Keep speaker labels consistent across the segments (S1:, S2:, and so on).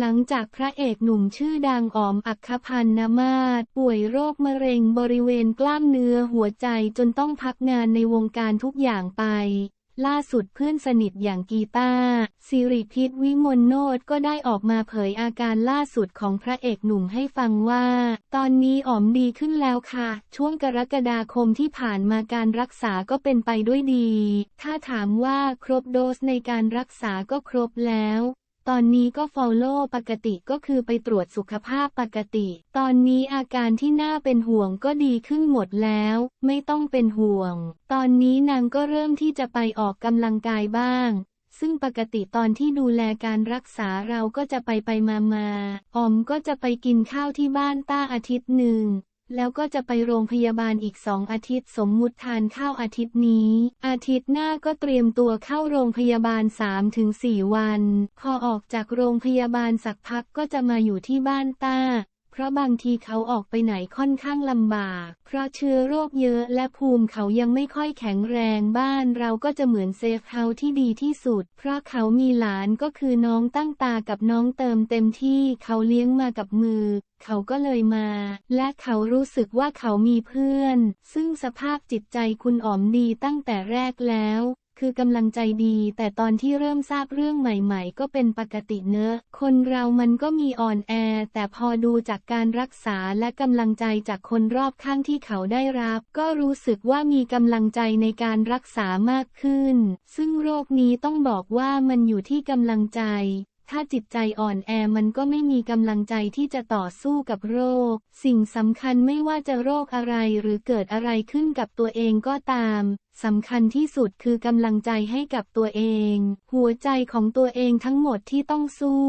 S1: หลังจากพระเอกหนุ่มชื่อดังอ๋อมอัคคพันธ์นมาศป่วยโรคมะเร็งบริเวณกล้ามเนื้อหัวใจจนต้องพักงานในวงการทุกอย่างไป ล่าสุดเพื่อนสนิทอย่างกีตาร์สิริพิษวิมลโนตก็ได้ออกมาเผยอาการล่าสุดของพระเอกหนุ่มให้ฟังว่า ตอนนี้อ๋อมดีขึ้นแล้วค่ะ ช่วงกรกฎาคมที่ผ่านมาการรักษาก็เป็นไปด้วยดี ถ้าถามว่าครบโดสในการรักษาก็ครบแล้ว ตอนนี้ก็ follow ปกติก็คือไปตรวจสุขภาพปกติ ตอนนี้อาการที่น่าเป็นห่วงก็ดีขึ้นหมดแล้ว ไม่ต้องเป็นห่วง ตอนนี้นางก็เริ่มที่จะไปออกกำลังกายบ้าง ซึ่งปกติตอนที่ดูแลการรักษาเราก็จะไปไปมามาออมก็จะไปกินข้าวที่บ้านต้าอาทิตย์หนึ่ง แล้วก็จะไปโรงพยาบาลอีกสองอาทิตย์สมมุติทานข้าวอาทิตย์นี้ อาทิตย์หน้าก็เตรียมตัวเข้าโรงพยาบาล 3-4 วัน พอออกจากโรงพยาบาลสักพักก็จะมาอยู่ที่บ้านต้า เพราะบางทีเขาออกไปไหนค่อนข้างลำบาก เพราะเชื้อโรคเยอะและภูมิเขายังไม่ค่อยแข็งแรงบ้านเราก็จะเหมือนเซฟเฮาที่ดีที่สุด เพราะเขามีหลานก็คือน้องตั้งตากับน้องเติมเต็มที่เขาเลี้ยงมากับมือ เขาก็เลยมา และเขารู้สึกว่าเขามีเพื่อน ซึ่งสภาพจิตใจคุณอ๋อมดีตั้งแต่แรกแล้ว คือกำลังใจดี แต่ตอนที่เริ่มทราบเรื่องใหม่ ๆ ก็เป็นปกติเนอะ คนเรามันก็มีอ่อนแอ แต่พอดูจากการรักษาและกำลังใจจากคนรอบข้างที่เขาได้รับ ก็รู้สึกว่ามีกำลังใจในการรักษามากขึ้น ซึ่งโรคนี้ต้องบอกว่ามันอยู่ที่กำลังใจ ถ้าจิตใจอ่อนแอมันก็ไม่มีกำลังใจที่จะต่อสู้กับโรค สิ่งสำคัญไม่ว่าจะโรคอะไรหรือเกิดอะไรขึ้นกับตัวเองก็ตาม สำคัญที่สุดคือกำลังใจให้กับตัวเอง หัวใจของตัวเองทั้งหมดที่ต้องสู้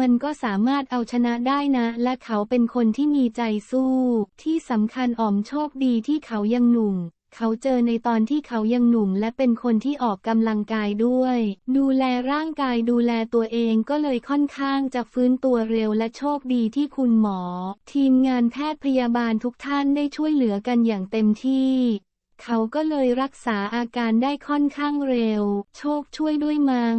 S1: มันก็สามารถเอาชนะได้นะ และเขาเป็นคนที่มีใจสู้ ที่สำคัญอ่อมโชคดีที่เขายังหนุ่ม เขาเจอในตอนที่เขายังหนุ่มและเป็นคนที่ออกกำลังกายด้วย ดูแลร่างกายดูแลตัวเองก็เลยค่อนข้างจะฟื้นตัวเร็วและโชคดีที่คุณหมอ ทีมงานแพทย์พยาบาลทุกท่านได้ช่วยเหลือกันอย่างเต็มที่เขาก็เลยรักษาอาการได้ค่อนข้างเร็ว โชคช่วยด้วยมั้ง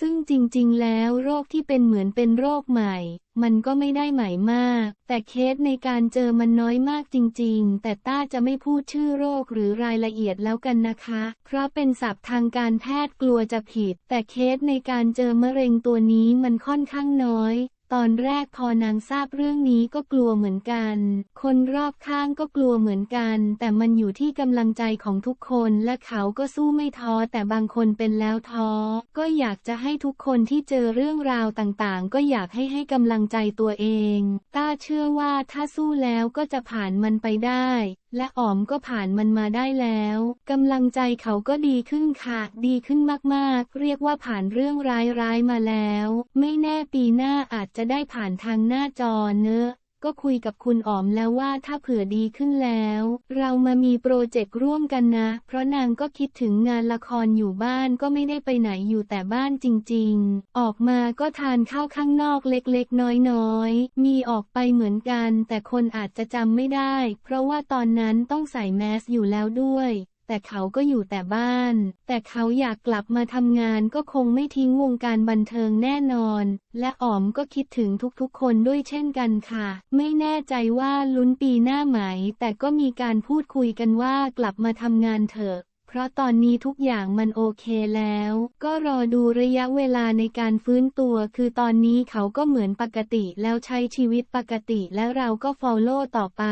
S1: ซึ่งจริงๆ แล้วโรคที่เป็นเหมือนเป็นโรคใหม่ มันก็ไม่ได้ใหม่มาก แต่เคสในการเจอมันน้อยมากจริงๆ แต่ต้าจะไม่พูดชื่อโรคหรือรายละเอียดแล้วกันนะคะ เพราะเป็นศัพท์ทางการแพทย์กลัวจะผิด แต่เคสในการเจอมะเร็งตัวนี้มันค่อนข้างน้อย ตอนแรกพอนางทราบเรื่องนี้ก็กลัวเหมือนกัน คนรอบข้างก็กลัวเหมือนกัน แต่มันอยู่ที่กำลังใจของทุกคนและเขาก็สู้ไม่ท้อแต่บางคนเป็นแล้วท้อ ก็อยากจะให้ทุกคนที่เจอเรื่องราวต่างๆ ก็อยากให้ให้กำลังใจตัวเอง ต้าเชื่อว่าถ้าสู้แล้วก็จะผ่านมันไปได้และอ๋อมก็ผ่านมันมาได้แล้วกำลังใจเขาก็ดีขึ้นค่ะ ดีขึ้นมากๆ เรียกว่าผ่านเรื่องร้ายๆมาแล้ว ไม่แน่ปีหน้าอาจจะได้ผ่านทางหน้าจอเนอะ ก็คุยกับคุณอ๋อมแล้วว่าถ้าเผื่อดีขึ้นแล้ว เรามามีโปรเจกต์ร่วมกันนะ เพราะนางก็คิดถึงงานละครอยู่บ้านก็ไม่ได้ไปไหนอยู่แต่บ้านจริง ๆ ออกมาก็ทานข้าวข้างนอกเล็กๆ น้อยๆ มีออกไปเหมือนกัน แต่คนอาจจะจำไม่ได้ เพราะว่าตอนนั้นต้องใส่แมสอยู่แล้วด้วย แต่เขาก็อยู่แต่บ้าน แต่เขาอยากกลับมาทำงานก็คงไม่ทิ้งวงการบันเทิงแน่นอน และอ๋อมก็คิดถึงทุกๆคนด้วยเช่นกันค่ะ ไม่แน่ใจว่าลุ้นปีหน้าไหม แต่ก็มีการพูดคุยกันว่ากลับมาทำงานเถอะ เพราะตอนนี้ทุกอย่างมันโอเคแล้ว ก็รอดูระยะเวลาในการฟื้นตัว คือตอนนี้เขาก็เหมือนปกติแล้วใช้ชีวิตปกติและเราก็ฟอลโล่ต่อไป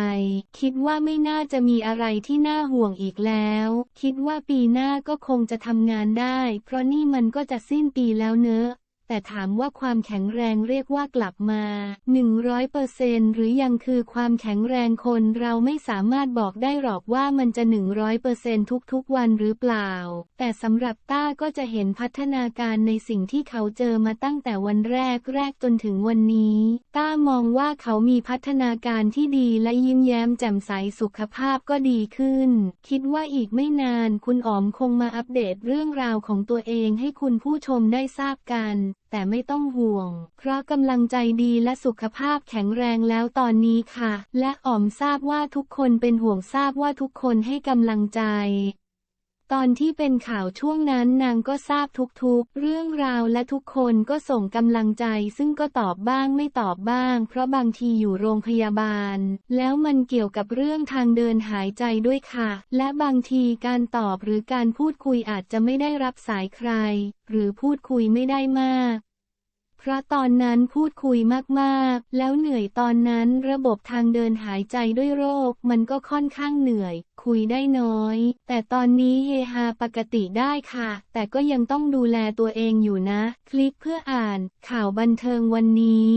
S1: คิดว่าไม่น่าจะมีอะไรที่น่าห่วงอีกแล้ว คิดว่าปีหน้าก็คงจะทำงานได้ เพราะนี่มันก็จะสิ้นปีแล้วเนอะ แต่ถามว่าความแข็งแรงเรียกว่ากลับมา 100%หรือยังคือความแข็งแรงคนเราไม่สามารถบอกได้หรอกว่ามันจะ 100%ทุกๆวันหรือเปล่า แต่สำหรับต้าก็จะเห็นพัฒนาการในสิ่งที่เขาเจอมาตั้งแต่วันแรกแรกจนถึงวันนี้ ต้ามองว่าเขามีพัฒนาการที่ดีและยิ้มแย้มแจ่มใสสุขภาพก็ดีขึ้น คิดว่าอีกไม่นานคุณอ๋อมคงมาอัปเดตเรื่องราวของตัวเองให้คุณผู้ชมได้ทราบกัน แต่ไม่ต้องห่วง เพราะกำลังใจดีและสุขภาพแข็งแรงแล้วตอนนี้ค่ะ และอ๋อมทราบว่าทุกคนเป็นห่วงทราบว่าทุกคนให้กำลังใจ ตอนที่เป็นข่าวช่วงนั้นนางก็ทราบทุกๆ เรื่องราวและทุกคนก็ส่งกำลังใจ ซึ่งก็ตอบบ้างไม่ตอบบ้าง เพราะบางทีอยู่โรงพยาบาล แล้วมันเกี่ยวกับเรื่องทางเดินหายใจด้วยค่ะ และบางทีการตอบหรือการพูดคุยอาจจะไม่ได้รับสายใคร หรือพูดคุยไม่ได้มาก เพราะตอนนั้นพูดคุยมากๆ แล้วเหนื่อยตอนนั้นระบบทางเดินหายใจด้วยโรค มันก็ค่อนข้างเหนื่อย คุยได้น้อย แต่ตอนนี้เฮฮาปกติได้ค่ะ แต่ก็ยังต้องดูแลตัวเองอยู่นะ คลิกเพื่ออ่าน ข่าวบันเทิงวันนี้